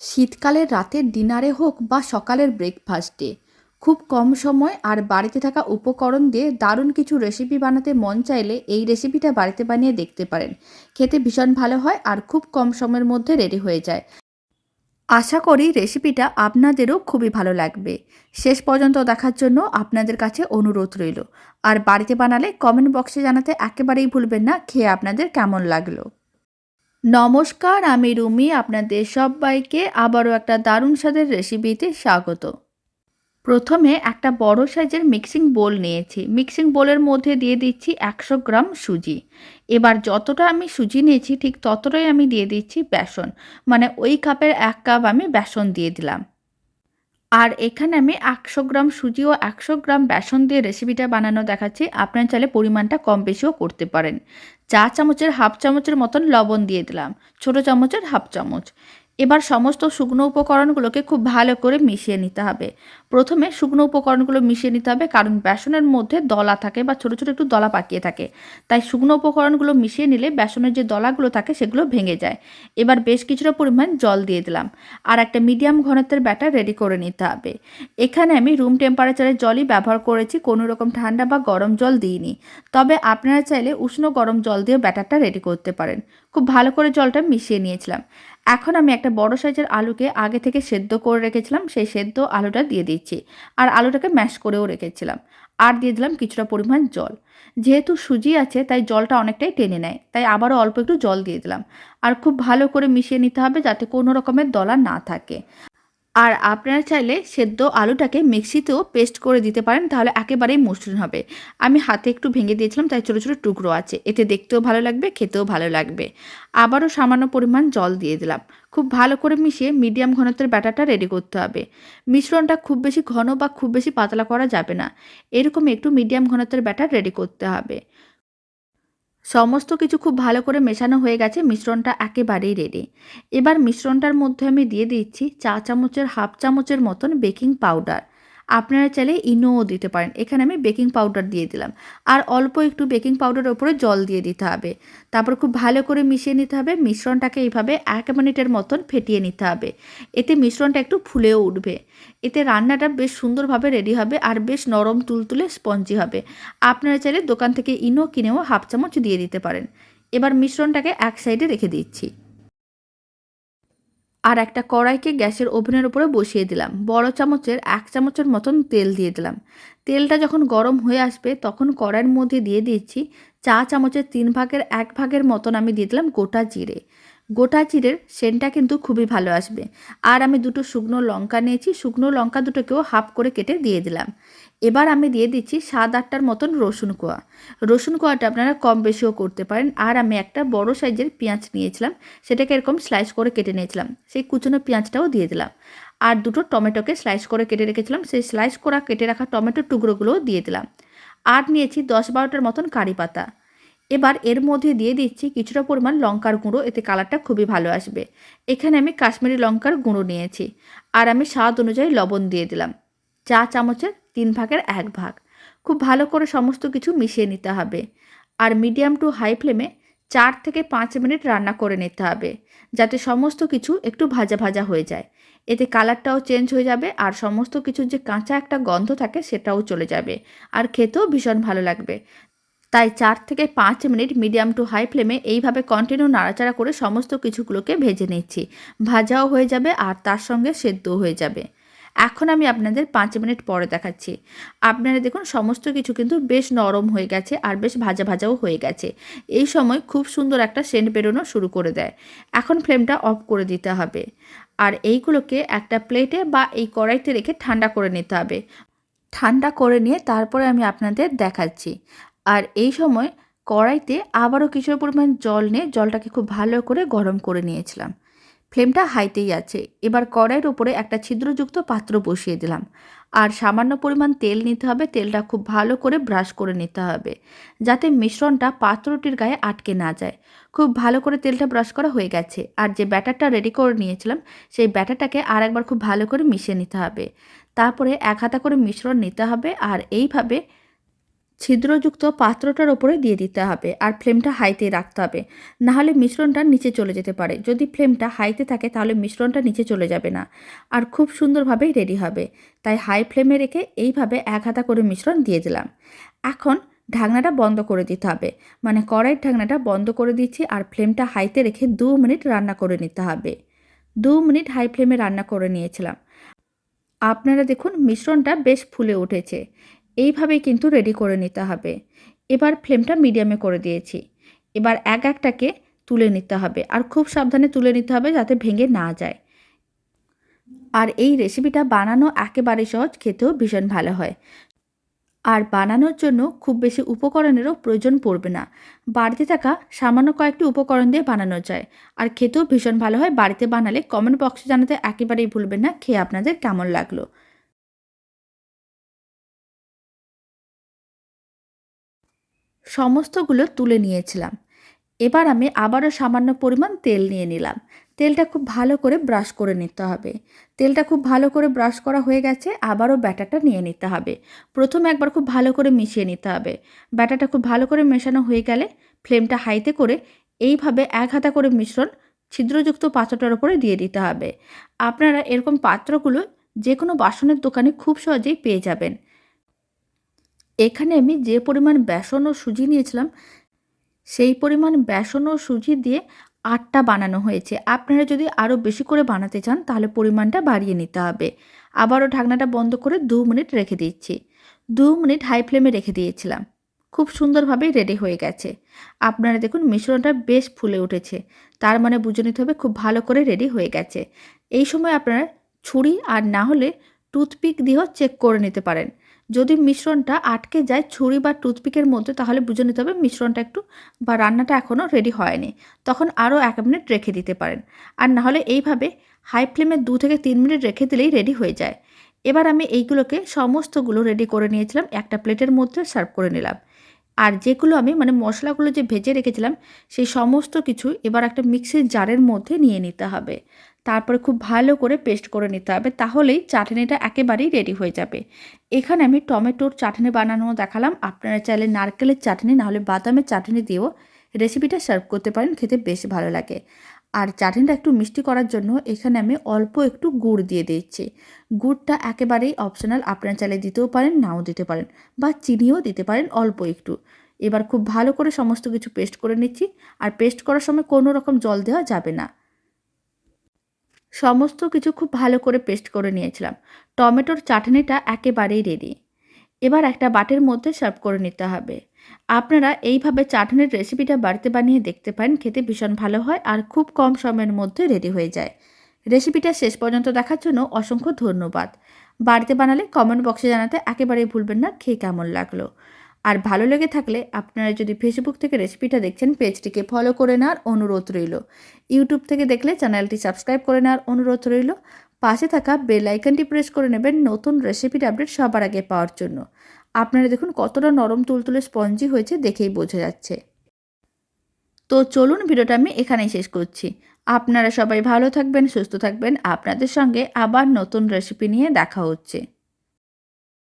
শীতকালের রাতের ডিনারে হোক বা সকালের ব্রেকফাস্টে, খুব কম সময় আর বাড়িতে থাকা উপকরণ দিয়ে দারুণ কিছু রেসিপি বানাতে মন চাইলে এই রেসিপিটা বাড়িতে বানিয়ে দেখতে পারেন। খেতে ভীষণ ভালো হয় আর খুব কম সময়ের মধ্যে রেডি হয়ে যায়। আশা করি রেসিপিটা আপনাদেরও খুবই ভালো লাগবে। শেষ পর্যন্ত দেখার জন্য আপনাদের কাছে অনুরোধ রইল। আর বাড়িতে বানালে কমেন্ট বক্সে জানাতে একেবারেই ভুলবেন না। খেয়ে আপনাদের কেমন লাগল? নমস্কার, আমি রুমি, আপনাদের সবাইকে আবারও একটা দারুণ স্বাদের রেসিপিতে স্বাগত। প্রথমে একটা বড় সাইজের মিক্সিং বোল নিয়েছি। মিক্সিং বোলের মধ্যে দিয়ে দিচ্ছি একশো গ্রাম সুজি। এবার যতটা আমি সুজি নিয়েছি, ঠিক ততটাই আমি দিয়ে দিচ্ছি বেসন। মানে ওই কাপের এক কাপ আমি বেসন দিয়ে দিলাম। আর এখানে আমি একশো গ্রাম সুজি ও একশো গ্রাম বেসন দিয়ে রেসিপিটা বানানো দেখাচ্ছি। আপনার চাইলে পরিমাণটা কম বেশিও করতে পারেন। চা চামচের হাফ চামচের মতন লবণ দিয়ে দিলাম। ছোট চামচের হাফ চামচ। এবার সমস্ত শুকনো উপকরণগুলোকে খুব ভালো করে মিশিয়ে নিতে হবে। প্রথমে শুকনো উপকরণগুলো মিশিয়ে নিতে হবে কারণ বেসনের মধ্যে দলা থাকে বা ছোটো ছোটো একটু দলা পাকিয়ে থাকে। তাই শুকনো উপকরণগুলো মিশিয়ে নিলে বেসনের যে দলাগুলো থাকে সেগুলো ভেঙে যায়। এবার বেশ কিছুটা পরিমাণ জল দিয়ে দিলাম। আর একটা মিডিয়াম ঘনত্বের ব্যাটার রেডি করে নিতে হবে। এখানে আমি রুম টেম্পারেচারের জলই ব্যবহার করেছি, কোনো রকম ঠান্ডা বা গরম জল দিইনি। তবে আপনারা চাইলে উষ্ণ গরম জল দিয়ে ব্যাটারটা রেডি করতে পারেন। খুব ভালো করে জলটা মিশিয়ে নিয়েছিলাম। এখন আমি একটা বড় সাইজের আলুকে আগে থেকে সেদ্ধ করে রেখেছিলাম, সেই সেদ্ধ আলুটা দিয়ে দিচ্ছি আর আলুটাকে ম্যাশ করেও রেখেছিলাম। আর দিয়ে দিলাম কিছুটা পরিমাণ জল। যেহেতু সুজি আছে, তাই জলটা অনেকটাই টেনে নেয়। তাই আবারও অল্প একটু জল দিয়ে দিলাম। আর খুব ভালো করে মিশিয়ে নিতে হবে যাতে কোনো রকমের দলা না থাকে। আর আপনারা চাইলে সেদ্ধ আলুটাকে মিক্সিতেও পেস্ট করে দিতে পারেন, তাহলে একেবারেই মসৃণ হবে। আমি হাতে একটু ভেঙে দিয়েছিলাম, তাই ছোটো ছোটো টুকরো আছে। এতে দেখতেও ভালো লাগবে, খেতেও ভালো লাগবে। আবারও সামান্য পরিমাণ জল দিয়ে দিলাম। খুব ভালো করে মিশিয়ে মিডিয়াম ঘনত্বের ব্যাটারটা রেডি করতে হবে। মিশ্রণটা খুব বেশি ঘন বা খুব বেশি পাতলা করা যাবে না। এরকম একটু মিডিয়াম ঘনত্বের ব্যাটার রেডি করতে হবে। সমস্ত কিছু খুব ভালো করে মেশানো হয়ে গেছে, মিশ্রণটা একেবারেই রেডি এবার মিশ্রণটার মধ্যে আমি দিয়ে দিচ্ছি চা চামচের হাফ চামচের মতন বেকিং পাউডার আপনারা চাইলে ইনোও দিতে পারেন। এখানে আমি বেকিং পাউডার দিয়ে দিলাম। আর অল্প একটু বেকিং পাউডারের ওপরে জল দিয়ে দিতে হবে। তারপর খুব ভালো করে মিশিয়ে নিতে হবে। মিশ্রণটাকে এইভাবে এক মিনিটের মতন ফেটিয়ে নিতে হবে। এতে মিশ্রণটা একটু ফুলেও উঠবে। এতে রান্নাটা বেশ সুন্দরভাবে রেডি হবে আর বেশ নরম তুলতুলে স্পঞ্জি হবে। আপনারা চাইলে দোকান থেকে ইনো কিনেও হাফ চামচ দিয়ে দিতে পারেন। এবার মিশ্রণটাকে এক সাইডে রেখে দিচ্ছি। আর একটা কড়াইকে গ্যাসের ওভেনের উপরে বসিয়ে দিলাম। বড় চামচের এক চামচের মতন তেল দিয়ে দিলাম। তেলটা যখন গরম হয়ে আসবে, তখন কড়াইয়ের মধ্যে দিয়ে দিচ্ছি চা চামচের তিন ভাগের এক ভাগের মতন আমি দিয়ে দিলাম গোটা জিরে। গোটা জিরের সেন্টটা কিন্তু খুবই ভালো আসবে। আর আমি দুটো শুকনো লঙ্কা নিয়েছি, শুকনো লঙ্কা দুটোকেও হাফ করে কেটে দিয়ে দিলাম। এবার আমি দিয়ে দিচ্ছি সাত আটটার মতন রসুন কোয়া। রসুন কোয়াটা আপনারা কম বেশিও করতে পারেন। আর আমি একটা বড় সাইজের পেঁয়াজ নিয়েছিলাম, সেটাকে এরকম স্লাইস করে কেটে নিয়েছিলাম। সেই কুচনো পেঁয়াজটাও দিয়ে দিলাম। আর দুটো টমেটোকে স্লাইস করে কেটে রেখেছিলাম, সেই স্লাইস করা কেটে রাখা টমেটোর টুকরোগুলোও দিয়ে দিলাম। আর নিয়েছি দশ বারোটার মতন কারি পাতা। এবার এর মধ্যে দিয়ে দিচ্ছি কিছুটা পরিমাণ লঙ্কার গুঁড়ো, এতে কালারটা খুবই ভালো আসবে। এখানে আমি কাশ্মীরি লঙ্কার গুঁড়ো নিয়েছি, আর আমি স্বাদ অনুযায়ী লবণ দিয়ে দিলাম, চা চামচের তিন ভাগের এক ভাগ। খুব ভালো করে সমস্ত কিছু মিশিয়ে নিতে হবে, আর মিডিয়াম টু হাই ফ্লেমে চার থেকে পাঁচ মিনিট রান্না করে নিতে হবে, যাতে সমস্ত কিছু একটু ভাজা ভাজা হয়ে যায়। এতে কালারটাও চেঞ্জ হয়ে যাবে, আর সমস্ত কিছুর যে কাঁচা একটা গন্ধ থাকে সেটাও চলে যাবে, আর খেতেও ভীষণ ভালো লাগবে। তাই চার থেকে পাঁচ মিনিট মিডিয়াম টু হাই ফ্লেমে এইভাবে কন্টিনিউ নাড়াচাড়া করে সমস্ত কিছুগুলোকে ভেজে নিচ্ছি। ভাজাও হয়ে যাবে আর তার সঙ্গে সেদ্ধও হয়ে যাবে। এখন আমি আপনাদের পাঁচ মিনিট পরে দেখাচ্ছি। আপনারা দেখুন সমস্ত কিছু কিন্তু বেশ নরম হয়ে গেছে আর বেশ ভাজা ভাজাও হয়ে গেছে। এই সময় খুব সুন্দর একটা সেন্ট বেরোনো শুরু করে দেয়। এখন ফ্লেমটা অফ করে দিতে হবে। আর এইগুলোকে একটা প্লেটে বা এই কড়াইতে রেখে ঠান্ডা করে নিতে হবে। ঠান্ডা করে নিয়ে তারপরে আমি আপনাদের দেখাচ্ছি। আর এই সময় কড়াইতে আবারও কিছু পরিমাণ জল নিয়ে জলটাকে খুব ভালো করে গরম করে নিয়েছিলাম। ফ্লেমটা হাইতেই আছে। এবার কড়াইয়ের ওপরে একটা ছিদ্রযুক্ত পাত্র বসিয়ে দিলাম। আর সামান্য পরিমাণ তেল নিতে হবে। তেলটা খুব ভালো করে ব্রাশ করে নিতে হবে, যাতে মিশ্রণটা পাত্রটির গায়ে আটকে না যায়। খুব ভালো করে তেলটা ব্রাশ করা হয়ে গেছে। আর যে ব্যাটারটা রেডি করে নিয়েছিলাম, সেই ব্যাটারটাকে আর একবার খুব ভালো করে মিশিয়ে নিতে হবে। তারপরে এক হাতা করে মিশ্রণ নিতে হবে। আর এইভাবে ছিদ্রযুক্ত পাত্রটার ওপরে দিয়ে দিতে হবে আর ফ্লেমটা হাইতে রাখতে হবে। নাহলে মিশ্রণটা নিচে চলে যেতে পারে। যদি ফ্লেমটা হাইতে থাকে তাহলে মিশ্রণটা নিচে চলে যাবে না আর খুব সুন্দরভাবেই রেডি হবে। তাই হাই ফ্লেমে রেখে এইভাবে এক হাতা করে মিশ্রণ দিয়ে দিলাম। এখন ঢাকনাটা বন্ধ করে দিতে হবে। মানে কড়াইয়ের ঢাকনাটা বন্ধ করে দিচ্ছি আর ফ্লেমটা হাইতে রেখে দু মিনিট রান্না করে নিতে হবে। দু মিনিট হাই ফ্লেমে রান্না করে নিয়েছিলাম। আপনারা দেখুন মিশ্রণটা বেশ ফুলে উঠেছে। এইভাবেই কিন্তু রেডি করে নিতে হবে। এবার ফ্লেমটা মিডিয়ামে করে দিয়েছি। এবার এক একটাকে তুলে নিতে হবে আর খুব সাবধানে তুলে নিতে হবে যাতে ভেঙে না যায়। আর এই রেসিপিটা বানানো একেবারে সহজ, খেতেও ভীষণ ভালো হয়। আর বানানোর জন্য খুব বেশি উপকরণেরও প্রয়োজন পড়বে না। বাড়িতে থাকা সামান্য কয়েকটি উপকরণ দিয়ে বানানো যায়। আর খেতেও ভীষণ ভালো হয়। বাড়িতে বানালে কমেন্ট বক্সে জানাতে একেবারেই ভুলবেন না। খেয়ে আপনাদের কেমন লাগল? সমস্তগুলো তুলে নিয়েছিলাম। এবার আমি আবারও সামান্য পরিমাণ তেল নিয়ে নিলাম। তেলটা খুব ভালো করে ব্রাশ করে নিতে হবে। তেলটা খুব ভালো করে ব্রাশ করা হয়ে গেছে, আবারও ব্যাটারটা নিয়ে নিতে হবে। প্রথমে একবার খুব ভালো করে মিশিয়ে নিতে হবে। ব্যাটারটা খুব ভালো করে মেশানো হয়ে গেলে ফ্লেমটা হাইতে করে এইভাবে এক হাতা করে মিশ্রণ ছিদ্রযুক্ত পাত্রটার উপরে দিয়ে দিতে হবে। আপনারা এরকম পাত্রগুলো যে কোনো বাসনের দোকানে খুব সহজেই পেয়ে যাবেন। এখানে আমি যে পরিমাণ বেসন ও সুজি নিয়েছিলাম, সেই পরিমাণ বেসন ও সুজি দিয়ে আটটা বানানো হয়েছে। আপনারা যদি আরও বেশি করে বানাতে চান, তাহলে পরিমাণটা বাড়িয়ে নিতে হবে। আবারও ঢাকনাটা বন্ধ করে দু মিনিট রেখে দিচ্ছি। দু মিনিট হাই ফ্লেমে রেখে দিয়েছিলাম। খুব সুন্দরভাবেই রেডি হয়ে গেছে। আপনারা দেখুন মিশ্রণটা বেশ ফুলে উঠেছে। তার মানে বুঝে নিতে হবে খুব ভালো করে রেডি হয়ে গেছে। এই সময় আপনারা ছুরি আর না হলে টুথপিক দিয়েও চেক করে নিতে পারেন। যদি মিশ্রণটা আটকে যায় ছুরি বা টুথপিকের মধ্যে, তাহলে বুঝে নিতে হবে মিশ্রণটা একটু বা রান্নাটা এখনও রেডি হয়নি। তখন আরও এক মিনিট রেখে দিতে পারেন। আর নাহলে এইভাবে হাই ফ্লেমে দু থেকে তিন মিনিট রেখে দিলেই রেডি হয়ে যায়। এবার আমি এইগুলোকে সমস্তগুলো রেডি করে নিয়েছিলাম, একটা প্লেটের মধ্যে সার্ভ করে নিলাম। আর যেগুলো আমি মানে মশলাগুলো যে ভেজে রেখেছিলাম, সেই সমস্ত কিছু এবার একটা মিক্সির জারের মধ্যে নিয়ে নিতে হবে। তারপরে খুব ভালো করে পেস্ট করে নিতে হবে, তাহলেই চাটনিটা একেবারেই রেডি হয়ে যাবে। এখানে আমি টমেটোর চাটনি বানানো দেখালাম, আপনারা চাইলে নারকেলের চাটনি নাহলে বাদামের চাটনি দিয়েও রেসিপিটা সার্ভ করতে পারেন, খেতে বেশ ভালো লাগে। আর চাটনিটা একটু মিষ্টি করার জন্য এখানে আমি অল্প একটু গুড় দিয়ে দিচ্ছি। গুড়টা একেবারেই অপশনাল আপনারা চাইলে দিতেও পারেন, নাও দিতে পারেন, বা চিনিও দিতে পারেন অল্প একটু। এবার খুব ভালো করে সমস্ত কিছু পেস্ট করে নিচ্ছি, আর পেস্ট করার সময় কোনো রকম জল দেওয়া যাবে না। সমস্ত কিছু খুব ভালো করে পেস্ট করে নিয়েছিলাম। টমেটোর চাটনিটা একেবারেই রেডি এবার একটা বাটির মধ্যে সার্ভ করে নিতে হবে। আপনারা এইভাবে চাটনির রেসিপিটা বাড়িতে বানিয়ে দেখতে পারেন, খেতে ভীষণ ভালো হয় আর খুব কম সময়ের মধ্যে রেডি হয়ে যায়। রেসিপিটা শেষ পর্যন্ত দেখার জন্য অসংখ্য ধন্যবাদ। বাড়িতে বানালে কমেন্ট বক্সে জানাতে একেবারেই ভুলবেন না, খেয়ে কেমন লাগল? আর ভালো লেগে থাকলে আপনারা যদি ফেসবুক থেকে রেসিপিটা দেখছেন পেজটিকে ফলো করে নেওয়ার অনুরোধ রইল। ইউটিউব থেকে দেখলে চ্যানেলটি সাবস্ক্রাইব করে নেওয়ার অনুরোধ রইল। পাশে থাকা বেল আইকনটি প্রেস করে নেবেন নতুন রেসিপির আপডেট সবার আগে পাওয়ার জন্য। আপনারা দেখুন কতটা নরম তুলতুলে স্পঞ্জি হয়েছে দেখেই বোঝা যাচ্ছে। তো চলুন ভিডিওটা আমি এখানেই শেষ করছি। আপনারা সবাই ভালো থাকবেন, সুস্থ থাকবেন। আপনাদের সঙ্গে আবার নতুন রেসিপি নিয়ে দেখা হচ্ছে।